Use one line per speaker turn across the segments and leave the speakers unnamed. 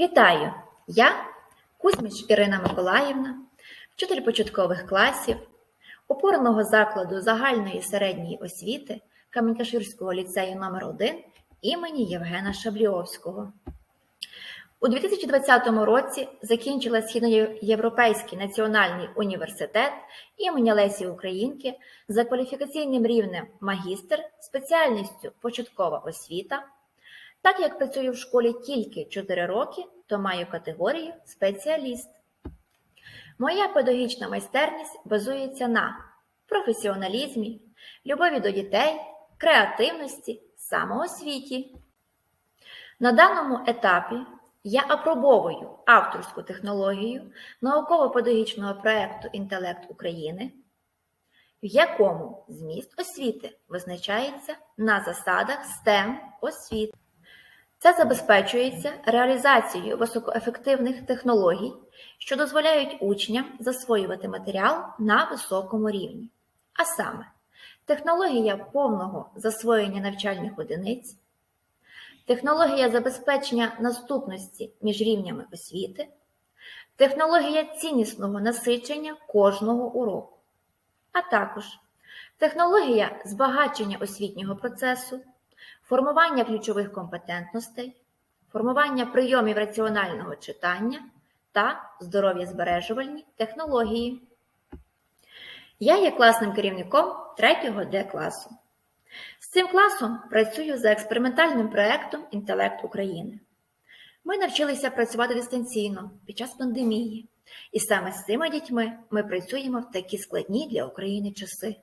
Вітаю! Я Кузьміч Ірина Миколаївна, вчитель початкових класів опорного закладу загальної середньої освіти Камінькаширського ліцею номер 1 імені Євгена Шабліовського. У 2020 році закінчила Східноєвропейський національний університет імені Лесі Українки за кваліфікаційним рівнем магістр спеціальністю початкова освіта. Так як працюю в школі тільки 4 роки, то маю категорію спеціаліст. Моя педагогічна майстерність базується на професіоналізмі, любові до дітей, креативності, самоосвіті. На даному етапі я апробовую авторську технологію науково-педагогічного проєкту Інтелект України, в якому зміст освіти визначається на засадах STEM освіти. Це забезпечується реалізацією високоефективних технологій, що дозволяють учням засвоювати матеріал на високому рівні. А саме, технологія повного засвоєння навчальних одиниць, технологія забезпечення наступності між рівнями освіти, технологія ціннісного насичення кожного уроку, а також технологія збагачення освітнього процесу формування ключових компетентностей, формування прийомів раціонального читання та здоров'язбережувальні технології. Я є класним керівником 3 Д класу. З цим класом працюю за експериментальним проєктом Інтелект України. Ми навчилися працювати дистанційно під час пандемії, і саме з цими дітьми ми працюємо в такі складні для України часи.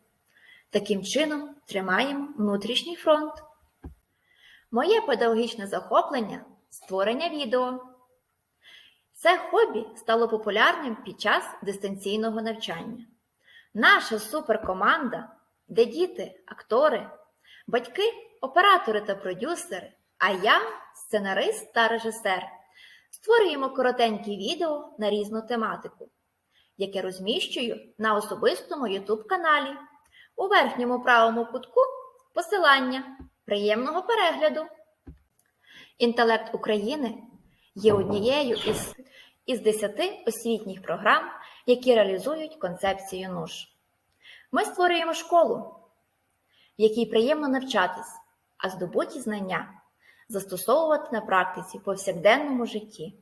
Таким чином тримаємо внутрішній фронт. Моє педагогічне захоплення створення відео. Це хобі стало популярним під час дистанційного навчання. Наша суперкоманда, де діти, актори, батьки, оператори та продюсери, а я сценарист та режисер, створюємо коротенькі відео на різну тематику, яке розміщую на особистому YouTube каналі. У верхньому правому кутку посилання. Приємного перегляду! Інтелект України є однією із, із 10 освітніх програм, які реалізують концепцію НУШ. Ми створюємо школу, в якій приємно навчатись, а здобуті знання застосовувати на практиці повсякденному житті.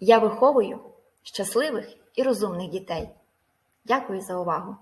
Я виховую щасливих і розумних дітей. Дякую за увагу!